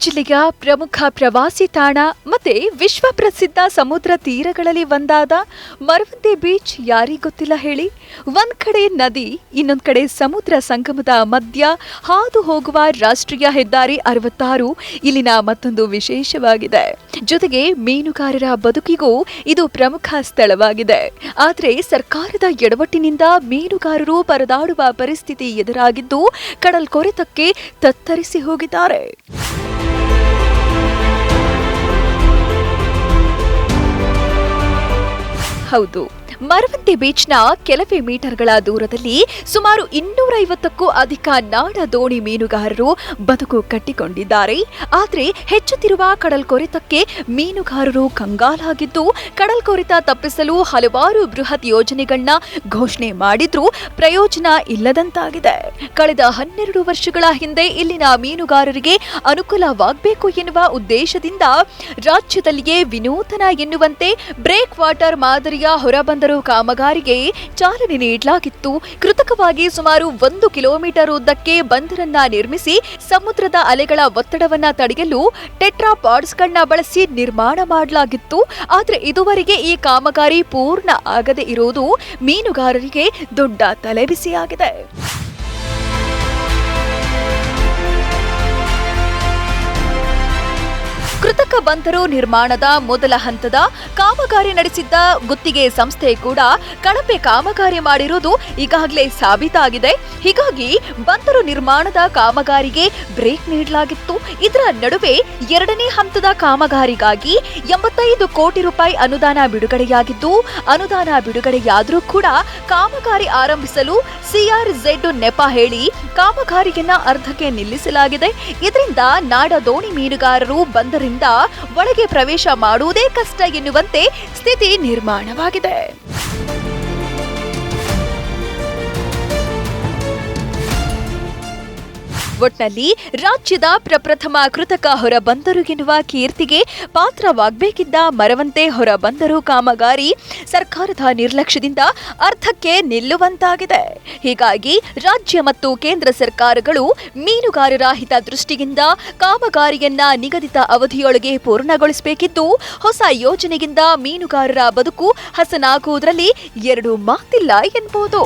ಜಿಲ್ಲೆಯ ಪ್ರಮುಖ ಪ್ರವಾಸಿ ತಾಣ ಮತ್ತೆ ವಿಶ್ವ ಪ್ರಸಿದ್ಧ ಸಮುದ್ರ ತೀರಗಳಲ್ಲಿ ಒಂದಾದ ಮರವಂತೆ ಬೀಚ್ ಯಾರಿ ಗೊತ್ತಿಲ್ಲ ಹೇಳಿ? ಒಂದ್ ಕಡೆ ನದಿ, ಇನ್ನೊಂದ್ ಕಡೆ ಸಮುದ್ರ ಸಂಗಮದ ಮಧ್ಯ ಹಾದು ಹೋಗುವ ರಾಷ್ಟ್ರೀಯ ಹೆದ್ದಾರಿ ಅರವತ್ತಾರು. ಇಲ್ಲಿನ ಮತ್ತೊಂದು ವಿಶೇಷವಾಗಿದೆ. ಜೊತೆಗೆ ಮೀನುಗಾರರ ಬದುಕಿಗೂ ಇದು ಪ್ರಮುಖ ಸ್ಥಳವಾಗಿದೆ. ಆದರೆ ಸರ್ಕಾರದ ಎಡವಟ್ಟಿನಿಂದ ಮೀನುಗಾರರು ಪರದಾಡುವ ಪರಿಸ್ಥಿತಿ ಎದುರಾಗಿದ್ದು ಕಡಲ್ ಕೊರೆತಕ್ಕೆ ತತ್ತರಿಸಿ ಹೋಗಿದ್ದಾರೆ. ಹೌದು. ಮರವಂತೆ ಬೀಚ್ನ ಕೆಲವೇ ಮೀಟರ್ಗಳ ದೂರದಲ್ಲಿ ಸುಮಾರು ಇನ್ನೂರೈವತ್ತಕ್ಕೂ ಅಧಿಕ ನಾಡ ದೋಣಿ ಮೀನುಗಾರರು ಬದುಕು ಕಟ್ಟಿಕೊಂಡಿದ್ದಾರೆ. ಆದರೆ ಹೆಚ್ಚುತ್ತಿರುವ ಕಡಲ್ ಕೊರೆತಕ್ಕೆ ಮೀನುಗಾರರು ಕಂಗಾಲಾಗಿದ್ದು, ಕಡಲ್ ಕೊರೆತ ತಪ್ಪಿಸಲು ಹಲವಾರು ಬೃಹತ್ ಯೋಜನೆಗಳನ್ನ ಘೋಷಣೆ ಮಾಡಿದ್ರೂ ಪ್ರಯೋಜನ ಇಲ್ಲದಂತಾಗಿದೆ. ಕಳೆದ ಹನ್ನೆರಡು ವರ್ಷಗಳ ಹಿಂದೆ ಇಲ್ಲಿನ ಮೀನುಗಾರರಿಗೆ ಅನುಕೂಲವಾಗಬೇಕು ಎನ್ನುವ ಉದ್ದೇಶದಿಂದ ರಾಜ್ಯದಲ್ಲಿಯೇ ವಿನೂತನ ಎನ್ನುವಂತೆ ಬ್ರೇಕ್ ವಾಟರ್ ಮಾದರಿಯ ಹೊರಬಂದರು ಕಾಮಗಾರಿಗೆ ಚಾಲನೆ ನೀಡಲಾಗಿತ್ತು. ಕೃತಕವಾಗಿ ಸುಮಾರು ಒಂದು ಕಿಲೋಮೀಟರ್ ಉದ್ದಕ್ಕೆ ಬಂದರನ್ನ ನಿರ್ಮಿಸಿ ಸಮುದ್ರದ ಅಲೆಗಳ ಒತ್ತಡವನ್ನ ತಡೆಯಲು ಟೆಟ್ರಾಪಾಡ್ಸ್ಗಳನ್ನ ಬಳಸಿ ನಿರ್ಮಾಣ ಮಾಡಲಾಗಿತ್ತು. ಆದರೆ ಇದುವರೆಗೆ ಈ ಕಾಮಗಾರಿ ಪೂರ್ಣ ಆಗದೆ ಇರುವುದು ಮೀನುಗಾರರಿಗೆ ದೊಡ್ಡ ತಲೆಬಿಸಿಯಾಗಿದೆ. ಕೃತಕ ಬಂದರು ನಿರ್ಮಾಣದ ಮೊದಲ ಹಂತದ ಕಾಮಗಾರಿ ನಡೆಸಿದ್ದ ಗುತ್ತಿಗೆ ಸಂಸ್ಥೆ ಕೂಡ ಕಳಪೆ ಕಾಮಗಾರಿ ಮಾಡಿರುವುದು ಈಗಾಗಲೇ ಸಾಬೀತಾಗಿದೆ. ಹೀಗಾಗಿ ಬಂದರು ನಿರ್ಮಾಣದ ಕಾಮಗಾರಿಗೆ ಬ್ರೇಕ್ ನೀಡಲಾಗಿತ್ತು. ಇದರ ನಡುವೆ ಎರಡನೇ ಹಂತದ ಕಾಮಗಾರಿಗಾಗಿ ಎಂಬತ್ತೈದು ಕೋಟಿ ರೂಪಾಯಿ ಅನುದಾನ ಬಿಡುಗಡೆಯಾಗಿದ್ದು, ಅನುದಾನ ಬಿಡುಗಡೆಯಾದರೂ ಕೂಡ ಕಾಮಗಾರಿ ಆರಂಭಿಸಲು ಸಿಆರ್ಝೆಡ್ ನೆಪ ಹೇಳಿ ಕಾಮಗಾರಿಯನ್ನ ಅರ್ಧಕ್ಕೆ ನಿಲ್ಲಿಸಲಾಗಿದೆ. ಇದರಿಂದ ನಾಡ ದೋಣಿ ಮೀನುಗಾರರು ಬಂದರಿಂದ ಒಳಗೆ ಪ್ರವೇಶ ಮಾಡುವುದೇ ಕಷ್ಟ ಎನ್ನುವಂತೆ ಸ್ಥಿತಿ ನಿರ್ಮಾಣವಾಗಿದೆ. ಒಟ್ನಲ್ಲಿ ರಾಜ್ಯದ ಪ್ರಪ್ರಥಮ ಕೃತಕ ಹೊರಬಂದರು ಎನ್ನುವ ಕೀರ್ತಿಗೆ ಪಾತ್ರವಾಗಬೇಕಿದ್ದ ಮರವಂತೆ ಹೊರಬಂದರು ಕಾಮಗಾರಿ ಸರ್ಕಾರದ ನಿರ್ಲಕ್ಷ್ಯದಿಂದ ಅರ್ಧಕ್ಕೆ ನಿಲ್ಲುವಂತಾಗಿದೆ. ಹೀಗಾಗಿ ರಾಜ್ಯ ಮತ್ತು ಕೇಂದ್ರ ಸರ್ಕಾರಗಳು ಮೀನುಗಾರರ ಹಿತದೃಷ್ಟಿಯಿಂದ ಕಾಮಗಾರಿಯನ್ನ ನಿಗದಿತ ಅವಧಿಯೊಳಗೆ ಪೂರ್ಣಗೊಳಿಸಬೇಕಿದ್ದು, ಹೊಸ ಯೋಜನೆಯಿಂದ ಮೀನುಗಾರರ ಬದುಕು ಹಸನಾಗುವುದರಲ್ಲಿ ಎರಡು ಮಾತಿಲ್ಲ ಎನ್ಬೋದು